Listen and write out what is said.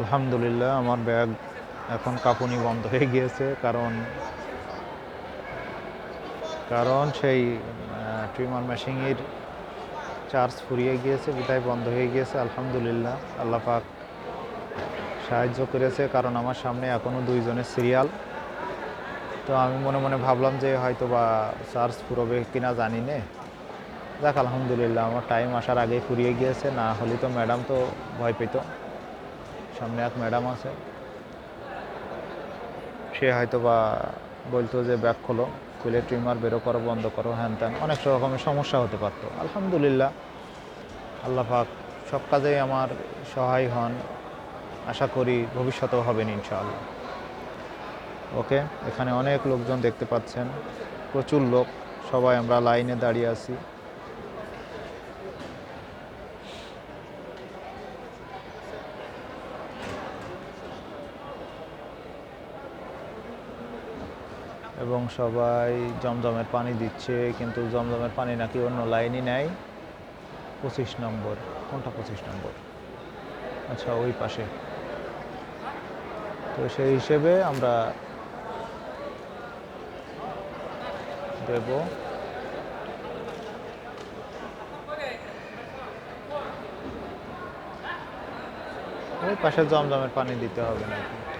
আলহামদুলিল্লাহ, আমার ব্যাগ এখন কাঁপুনি বন্ধ হয়ে গিয়েছে, কারণ কারণ সেই ট্রিমার মেশিনের চার্জ ফুরিয়ে গিয়েছে, বিদায় বন্ধ হয়ে গিয়েছে, আলহামদুলিল্লাহ। আল্লাহ পাক সাহায্য করেছে, কারণ আমার সামনে এখনও দুইজনের সিরিয়াল তো আমি মনে মনে ভাবলাম যে হয়তো বা চার্জ ফুরবে কিনা জানি নে। যাক, আলহামদুলিল্লাহ, আমার টাইম আসার আগেই ফুরিয়ে গিয়েছে, না হলে তো ম্যাডাম তো ভয় পেত। সামনে এক ম্যাডাম আছে। সে হয়তো বা বলতো যে, ব্যাগ খোলো, খুলে ট্রিমার বেরো করো, বন্ধ করো, হ্যান ত্যান। অনেক রকমের সমস্যা হতে পারতো। আলহামদুলিল্লাহ, আল্লাহ পাক সব কাজেই আমার সহায় হন। আশা করি ভবিষ্যতেও হবেন ইনশাআল্লাহ। ওকে, এখানে অনেক লোকজন দেখতে পাচ্ছেন। প্রচুর লোক, সবাই আমরা লাইনে দাঁড়িয়ে আছি। এবং সবাই জমজমের পানি দিচ্ছে, কিন্তু জমজমের পানি নাকি অন্য লাইনই নেয়। পঁচিশ নম্বর। কোনটা পঁচিশ নম্বর? আচ্ছা ওই পাশে। তো সেই হিসেবে আমরা দেব। ওই পাশে জমজমের পানি দিতে হবে নাকি?